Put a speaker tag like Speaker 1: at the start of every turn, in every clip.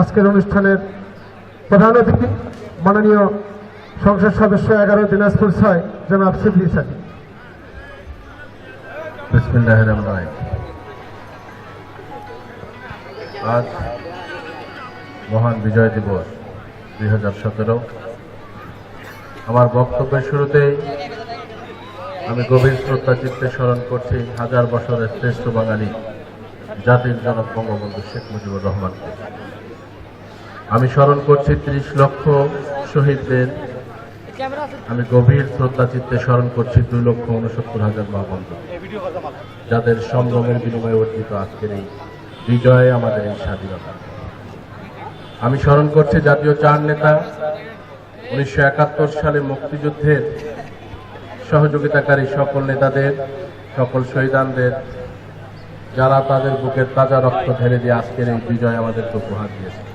Speaker 1: আজকের অনুষ্ঠানের প্রধান অতিথি, মাননীয় সংসদ সদস্য এগারো, দিনাজপুর ছয়, জনাব শিবলি
Speaker 2: রহমান আজ মহান বিজয় দিবস, দুই হাজার সতেরো। আমার বক্তব্যের শুরুতেই আমি গভীর শ্রদ্ধা চিত্তে স্মরণ করছি হাজার বছরের শ্রেষ্ঠ বাঙালি জাতির জনক বঙ্গবন্ধু শেখ মুজিবুর রহমানকে। স্মরণ করছি ত্রিশ লক্ষ শহীদদের। আমি গভীর শ্রদ্ধা চিত্তে স্মরণ করছি দুই লক্ষ উনসত্তর হাজার মহাবন্ধু যাদের সংগ্রামের বিনিময়ে অর্জিত আজকের এই বিজয়ে, আমাদের এই স্বাধীনতা। আমি স্মরণ করছি জাতীয় চার নেতা, উনিশশো একাত্তর সালে মুক্তিযুদ্ধের সহযোগিতাকারী সকল নেতাদের, সকল শহীদানদের, যারা তাদের বুকের তাজা রক্ত ঢেলে দিয়ে আজকের এই বিজয় আমাদেরকে উপহার দিয়েছে।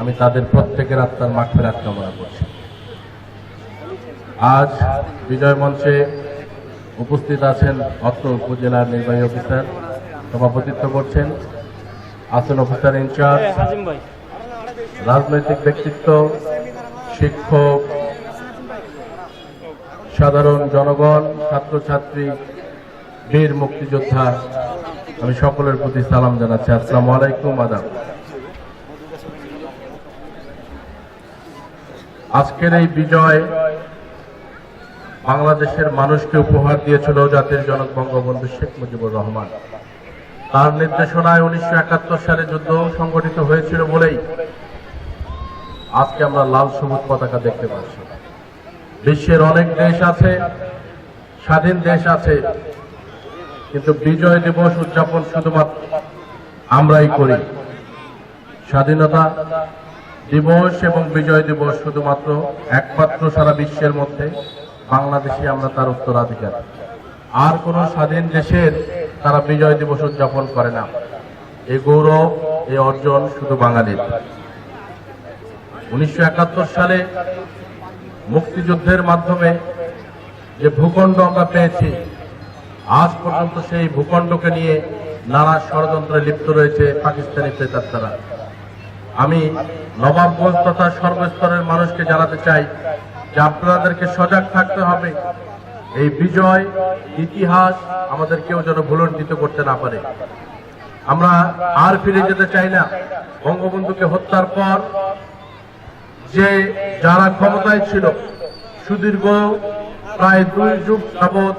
Speaker 2: আমি তাদের প্রত্যেকের আত্মার মাঠফেরাত কামনা করছি। আজ বিজয় মঞ্চে উপস্থিত আছেন অত্র উপজেলার নির্বাহী অফিসার, সভাপতিত্ব করছেন আসন অফিসার ইনচার্জ, রাজনৈতিক ব্যক্তিত্ব, শিক্ষক, সাধারণ জনগণ, ছাত্রছাত্রী, বীর মুক্তিযোদ্ধা। আমি সকলের প্রতি সালাম জানাচ্ছি। আসসালামু আলাইকুম আদাব আজকের এই বিজয় বাংলাদেশের মানুষকে উপহার দিয়েছিল জাতির জনক বঙ্গবন্ধু শেখ মুজিবুর রহমান। তার নির্দেশনায় উনিশশো একাত্তর সালে যুদ্ধ সংগঠিত হয়েছিল বলেই আজকে আমরা লাল সবুজ পতাকা দেখতে পাচ্ছি। বিশ্বের অনেক দেশ আছে, স্বাধীন দেশ আছে, কিন্তু বিজয় দিবস উদযাপন শুধুমাত্র আমরাই করি। স্বাধীনতা দিবস এবং বিজয় দিবস শুধুমাত্র একমাত্র সারা বিশ্বের মধ্যে, বাংলাদেশে আমরা তার উত্তরাধিকার। আর কোন স্বাধীন দেশের তারা বিজয় দিবস উদযাপন করে না। এই গৌরব এই অর্জন শুধু বাঙালির। উনিশশো একাত্তর সালে মুক্তিযুদ্ধের মাধ্যমে যে ভূখণ্ড আমরা পেয়েছি, আজ পর্যন্ত সেই ভূখণ্ডকে নিয়ে নানা ষড়যন্ত্রে লিপ্ত রয়েছে পাকিস্তানি ক্রেতার প্রেতাত্মারা। আমি নবাবগঞ্জ তথা সর্বস্তরের মানুষকে জানাতে চাই যে আপনাদেরকে সজাগ থাকতে হবে। এই বিজয়, ইতিহাস আমাদের কেউ যেন ভুলণ্ডিত করতে না পারে। আমরা আর ফিরে যেতে চাই না। বঙ্গবন্ধুকে হত্যার পর যে যারা ক্ষমতায় ছিল, সুদীর্ঘ প্রায় দুই যুগ যাবৎ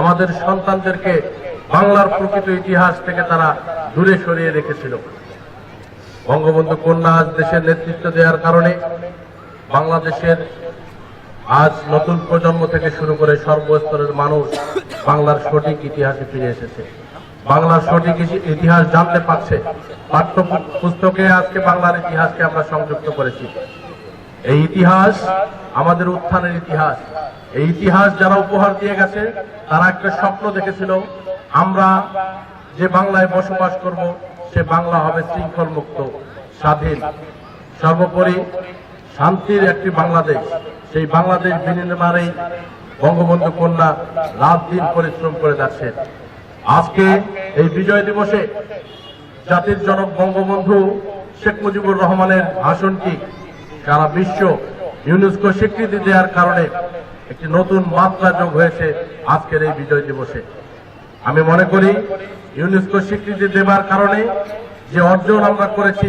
Speaker 2: আমাদের সন্তানদেরকে বাংলার প্রকৃত ইতিহাস থেকে তারা দূরে সরিয়ে রেখেছিল। বঙ্গবন্ধু কন্যা আজ দেশের নেতৃত্ব দেওয়ার কারণে বাংলাদেশের আজ নতুন প্রজন্ম থেকে শুরু করে সর্বস্তরের মানুষ বাংলার সঠিক ইতিহাসে ফিরে এসেছে। বাংলার সঠিক ইতি- ইতিহাস জানতে পারছে। পাঠ্য পুস্তকে আজকে বাংলার ইতিহাসকে আমরা সংযুক্ত করেছি। এই ইতিহাস আমাদের উত্থানের ইতিহাস। এই ইতিহাস যারা উপহার দিয়ে গেছে, তারা একটা স্বপ্ন দেখেছিল, আমরা যে বাংলায় বসবাস করব সে বাংলা হবে শৃঙ্খল মুক্ত স্বাধীন। সর্বোপরি শান্তির একটি বাংলাদেশ। সেই বাংলাদেশ বিনির্মাণেই বঙ্গবন্ধু কন্যা রাত দিন পরিশ্রম করে যাচ্ছে আজকে এই বিজয় দিবসে জাতির জনক বঙ্গবন্ধু শেখ মুজিবুর রহমানের ভাষণটি সারা বিশ্ব ইউনেস্কো স্বীকৃতি দেওয়ার কারণে একটি নতুন মাত্রা যোগ হয়েছে আজকের এই বিজয় দিবসে। আমি মনে করি ইউনেস্কো স্বীকৃতি দেবার কারণে যে অর্জন আমরা করেছি,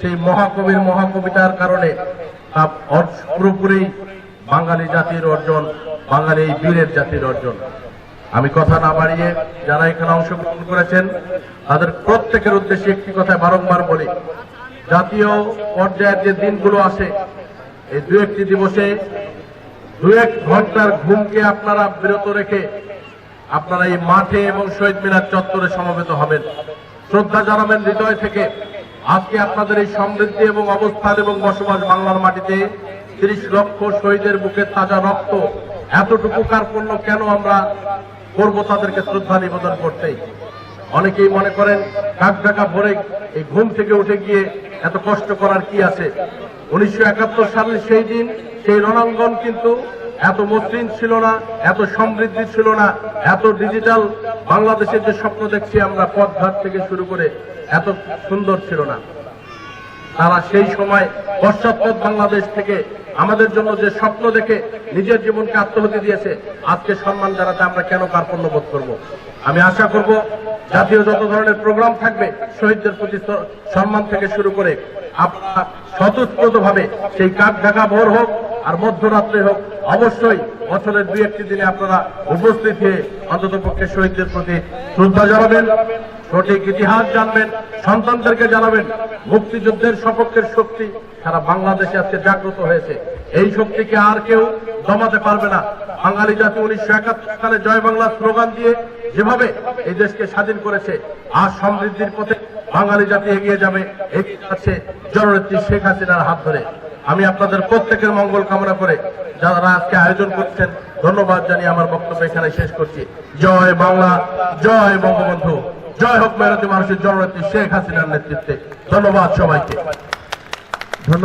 Speaker 2: সেই মহাকবির মহাকবিতার কারণে তা পুরোপুরি বাঙালি জাতির অর্জন, বাঙালি এই বীরের জাতির অর্জন। আমি কথা না বাড়িয়ে যারা এখানে অংশগ্রহণ করেছেন, তাদের প্রত্যেকের উদ্দেশ্যে একটি কথা বারংবার বলি। জাতীয় পর্যায়ের যে দিনগুলো আসে এই দু একটি দিবসে দু এক ঘণ্টার ঘুমকে আপনারা বিরত রেখে আপনারা এই মাঠে এবং শহীদ মিনার চত্বরে সমবেত হবেন। শ্রদ্ধা জানাবেন হৃদয় থেকে। আজকে আপনাদের এই সমৃদ্ধি এবং অবস্থান এবং বসবাস বাংলার মাটিতে তিরিশ লক্ষ শহীদের বুকে তাজা রক্ত, এতটুকু কার্পণ্য কেন আমরা করব তাদেরকে শ্রদ্ধা নিবেদন করতে অনেকেই মনে করেন, কাক ডাকা ভরে এই ঘুম থেকে উঠে গিয়ে এত কষ্ট করার কি আছে? উনিশশো একাত্তর সালের সেই দিন, সেই রণাঙ্গন কিন্তু এত মসৃণ ছিল না, এত সমৃদ্ধি ছিল না, এত ডিজিটাল বাংলাদেশের যে স্বপ্ন দেখছি আমরা পথঘাট থেকে শুরু করে এত সুন্দর ছিল না। তারা সেই সময় পশ্চাৎপদ বাংলাদেশ থেকে আমাদের জন্য যে স্বপ্ন দেখে নিজের জীবনকে আত্মহতি দিয়েছে, আজকে সম্মান জানাতে আমরা কেন কার্পণ্য বোধ করব? আমি আশা করব জাতীয় যত ধরনের প্রোগ্রাম থাকবে, শহীদদের প্রতি সম্মান থেকে শুরু করে আপনারা স্বতঃস্ফূর্ত ভাবে সেই কাক ঢাকা ভোর হোক আর মধ্যরাত্রে হোক, অবশ্যই বছরের দুই একটি দিনে আপনারা উপস্থিত হয়ে অন্তত পক্ষে শহীদদের প্রতি শ্রদ্ধা জানাবেন, সঠিক ইতিহাস জানবেন, সন্তানদেরকে জানাবেন, মুক্তিযুদ্ধের সপক্ষের শক্তি, সারা বাংলাদেশে আজকে জাগ্রত হয়েছে। এই শক্তিকে আর কেউ দমাতে পারবে না। বাঙালি জাতি উনিশশো একাত্তর সালে জয় বাংলা স্লোগান দিয়ে যেভাবে এই দেশকে স্বাধীন করেছে, আর সমৃদ্ধির পথে বাঙালি জাতি এগিয়ে যাবে, এগিয়ে যাচ্ছে জননেত্রী শেখ হাসিনার হাত ধরে। আমি আপনাদের প্রত্যেকের মঙ্গল কামনা করে যারা আজকে আয়োজন করছেন, ধন্যবাদ জানিয়ে আমার বক্তব্য এখানে শেষ করছি। জয় বাংলা, জয় বঙ্গবন্ধু। জয় হোক মেরতি মানুষের জননেত্রী শেখ হাসিনার নেতৃত্বে। ধন্যবাদ সবাইকে।